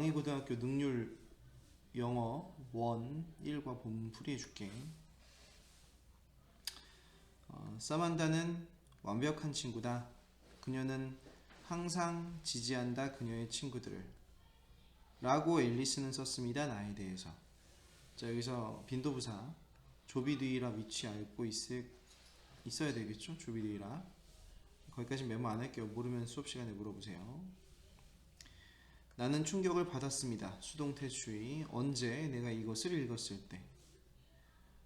광희고등학교 능률 영어 1 1과 본문 풀이해줄게. 어, 사만다는 완벽한 친구다. 그녀는 항상 지지한다 그녀의 친구들을. 라고 앨리스는 썼습니다. 나에 대해서. 자 여기서 빈도부사 조비드이라 위치 알고 있을 있어야 되겠죠? 조비드이라. 거기까지 메모 안 할게요. 모르면 수업 시간에 물어보세요. 나는 충격을 받았습니다. 수동태주의. 언제 내가 이것을 읽었을 때.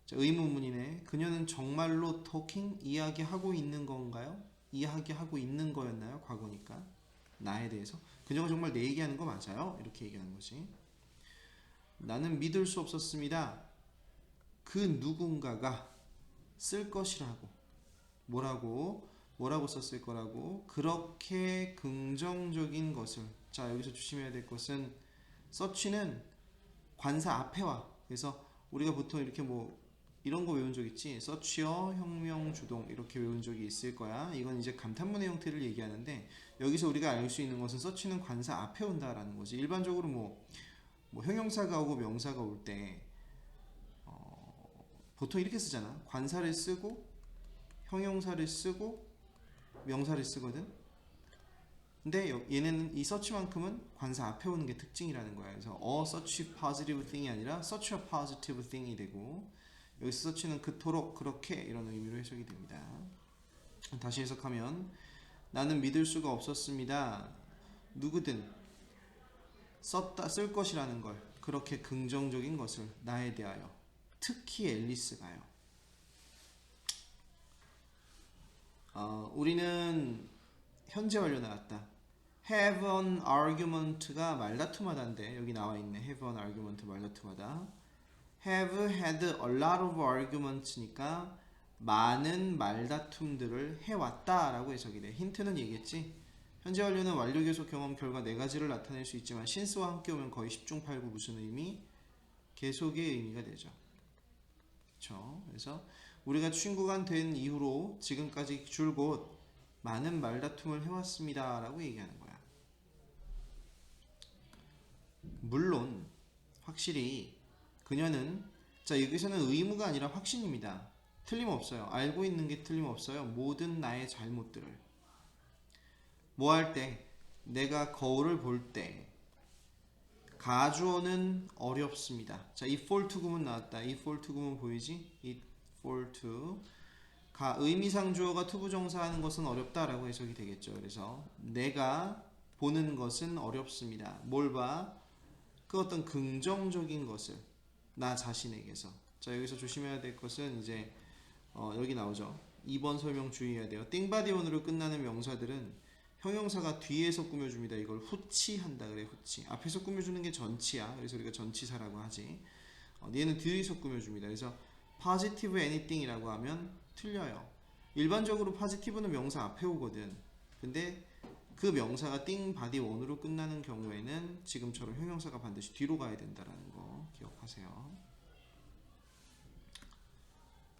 자, 의문문이네. 그녀는 정말로 토킹 이야기하고 있는 건가요? 이야기하고 있는 거였나요? 과거니까. 나에 대해서. 그녀가 정말 내 얘기하는 거 맞아요? 이렇게 얘기하는 거지. 나는 믿을 수 없었습니다. 그 누군가가 쓸 것이라고. 뭐라고? 뭐라고 썼을 거라고? 그렇게 긍정적인 것을. 자, 여기서 조심해야 될 것은 서치는 관사 앞에 와. 그래서 우리가 보통 이렇게 뭐 이런 거 외운 적 있지? 서치어, 혁명, 주동 이렇게 외운 적이 있을 거야. 이건 이제 감탄문의 형태를 얘기하는데 여기서 우리가 알 수 있는 것은 서치는 관사 앞에 온다라는 거지. 일반적으로 뭐, 뭐 형용사가 오고 명사가 올때 어, 보통 이렇게 쓰잖아. 관사를 쓰고 형용사를 쓰고 명사를 쓰거든. 근데 여- 얘네는 이 서치만큼은 관사 앞에 오는 게 특징이라는 거야. 그래서 어 such positive thing이 아니라 such a positive thing이 되고 여기서 서치는 그토록 그렇게 이런 의미로 해석이 됩니다. 다시 해석하면 나는 믿을 수가 없었습니다. 누구든 썼다 쓸 것이라는 걸 그렇게 긍정적인 것을 나에 대하여 특히 앨리스가요. 어, 우리는 현재 완료 나왔다. Have an argument가 말다툼하다인데 여기 나와 있네. have an argument 말다툼하다. have had a lot of arguments니까 많은 말다툼들을 해왔다라고 해석이 돼. 힌트는 얘기했지. 현재 완료는 완료 계속 경험 결과 네 가지를 나타낼 수 있지만 신스와 함께 오면 거의 10중 8구 무슨 의미? 계속의 의미가 되죠. 그렇죠. 그래서 우리가 친구가 된 이후로 지금까지 줄곧 많은 말다툼을 해왔습니다라고 얘기하는 거야. 물론 확실히 그녀는 자 여기서는 의무가 아니라 확신입니다. 틀림없어요. 알고 있는 게 틀림없어요. 모든 나의 잘못들을 뭐 할 때 내가 거울을 볼 때 가주어는 어렵습니다. 자, 이 fall to 구문 나왔다. 이 fall to 구문 보이지? 이 fall to 가 의미상 주어가 투부정사하는 것은 어렵다라고 해석이 되겠죠. 그래서 내가 보는 것은 어렵습니다. 뭘 봐? 그 어떤 긍정적인 것을 나 자신에게서. 자 여기서 조심해야 될 것은 이제 어, 여기 나오죠. 2번 설명 주의해야 돼요. 띵바디온으로 끝나는 명사들은 형용사가 뒤에서 꾸며줍니다. 이걸 후치한다 그래 후치. 앞에서 꾸며주는 게 전치야. 그래서 우리가 전치사라고 하지. 어, 얘는 뒤에서 꾸며줍니다. 그래서 positive anything이라고 하면 틀려요. 일반적으로 positive는 명사 앞에 오거든. 근데 그 명사가 띵 바디 원으로 끝나는 경우에는 지금처럼 형용사가 반드시 뒤로 가야 된다라는 거 기억하세요.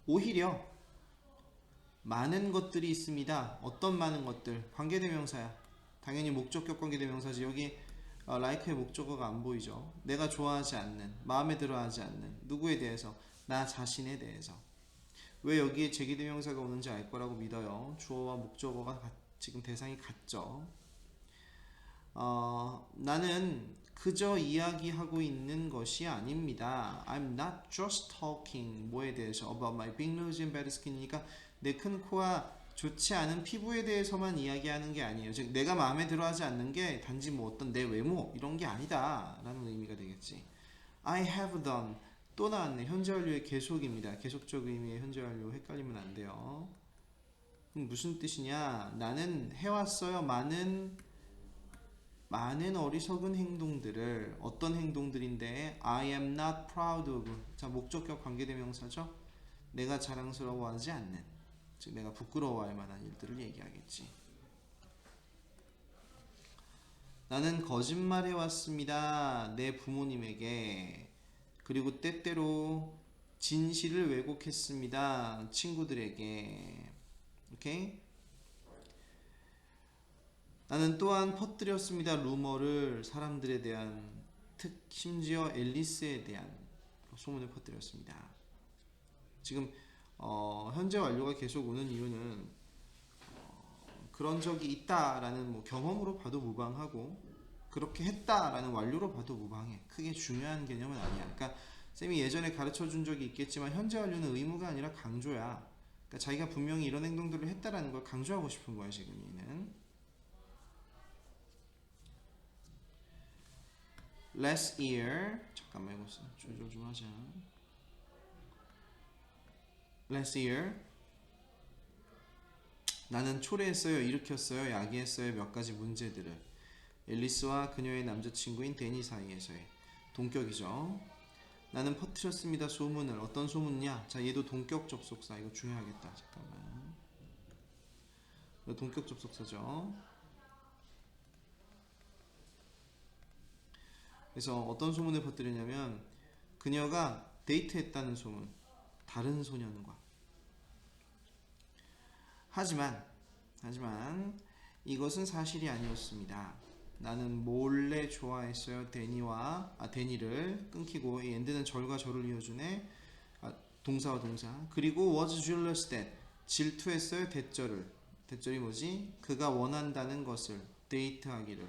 오히려 많은 것들이 있습니다. 어떤 많은 것들? 관계대명사야. 당연히 목적격 관계대명사지. 여기 어, 라이크의 목적어가 안 보이죠. 내가 좋아하지 않는, 마음에 들어하지 않는 누구에 대해서 나 자신에 대해서. 왜 여기에 제기대명사가 오는지 알 거라고 믿어요. 주어와 목적어가 같- 지금 대상이 같죠. 어, 나는 그저 이야기하고 있는 것이 아닙니다. I'm not just talking 뭐에 대해서 about my big nose and bad skin이니까 내 큰 코와 좋지 않은 피부에 대해서만 이야기하는 게 아니에요. 즉 내가 마음에 들어하지 않는 게 단지 뭐 어떤 내 외모 이런 게 아니다라는 의미가 되겠지. I have done 또 나왔네. 현재 완료의 계속입니다. 계속적 의미의 현재 완료 헷갈리면 안 돼요. 무슨 뜻이냐? 나는 해왔어요. 많은 많은 어리석은 행동들을. 어떤 행동들인데? I am not proud of. 자 목적격 관계대명사죠? 내가 자랑스러워하지 않는. 즉 내가 부끄러워할 만한 일들을 얘기하겠지. 나는 거짓말해 왔습니다. 내 부모님에게. 그리고 때때로 진실을 왜곡했습니다. 친구들에게 오케이 나는 또한 퍼뜨렸습니다. 루머를 사람들에 대한 특 심지어 앨리스에 대한 소문을 퍼뜨렸습니다. 지금 어, 현재 완료가 계속 오는 이유는 어, 그런 적이 있다라는 뭐 경험으로 봐도 무방하고 그렇게 했다라는 완료로 봐도 무방해. 크게 중요한 개념은 아니야. 그러니까 쌤이 예전에 가르쳐 준 적이 있겠지만 현재 완료는 의무가 아니라 강조야. 그러니까 자기가 분명히 이런 행동들을 했다라는 걸 강조하고 싶은 거야 지금 얘는. Last year 잠깐만 이거 조절 좀 하자. Last year 나는 초래했어요, 일으켰어요, 야기했어요 몇 가지 문제들을 앨리스와 그녀의 남자친구인 데니 사이에서의 동격이죠. 나는 퍼뜨렸습니다 소문을 어떤 소문이냐? 자 얘도 동격 접속사 이거 중요하겠다. 잠깐만. 동격 접속사죠. 그래서 어떤 소문을 퍼뜨리냐면 그녀가 데이트했다는 소문. 다른 소년과. 하지만 하지만 이것은 사실이 아니었습니다. 나는 몰래 좋아했어요. 데니와 아 데니를 끊기고 이 엔드는 절과 절을 이어주네. 아, 동사와 동사. 그리고 was jealous that 질투했어요. 대절을. 대절이 뭐지? 그가 원한다는 것을 데이트하기를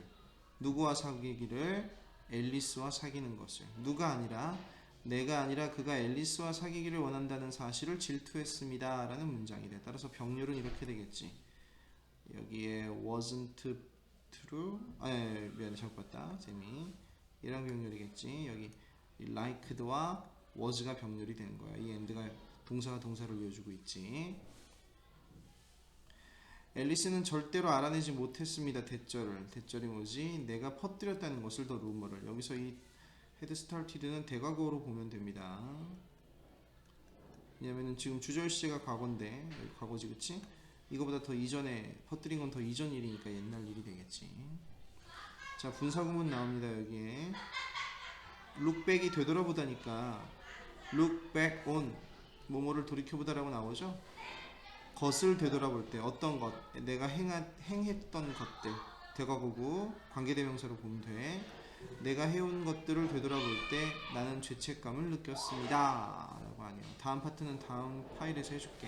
누구와 사귀기를 앨리스와 사귀는 것을 누가 아니라 내가 아니라 그가 앨리스와 사귀기를 원한다는 사실을 질투했습니다. 라는 문장이 돼. 따라서 병렬은 이렇게 되겠지. 여기에 wasn't true. 아, 예, 미안해. 잘못 봤다. 재미. 이런 병렬이겠지. 여기 이 liked와 was가 병렬이 되는 거야. 이 end가 동사와 동사를 이어주고 있지. 앨리스는 절대로 알아내지 못했습니다. 대절을. 대절이 뭐지? 내가 퍼뜨렸다는 것을 더 루머를. 여기서 이 헤드 스타티드는 대과거로 보면 됩니다. 왜냐면은 지금 주절 시제가 과거인데 과거지 그치? 이거보다 더 이전에 퍼뜨린 건 더 이전 일이니까 옛날 일이 되겠지. 자 분사구문 나옵니다 여기에. lookback이 되돌아보다니까 back on 뭐뭐를 돌이켜보다라고 나오죠. 것을 되돌아볼 때 어떤 것 내가 행하, 행했던 것들 대과거구 관계대명사로 보면 돼. 내가 해온 것들을 되돌아볼 때 나는 죄책감을 느꼈습니다. 라고 하네요. 다음 파트는 다음 파일에서 해줄게.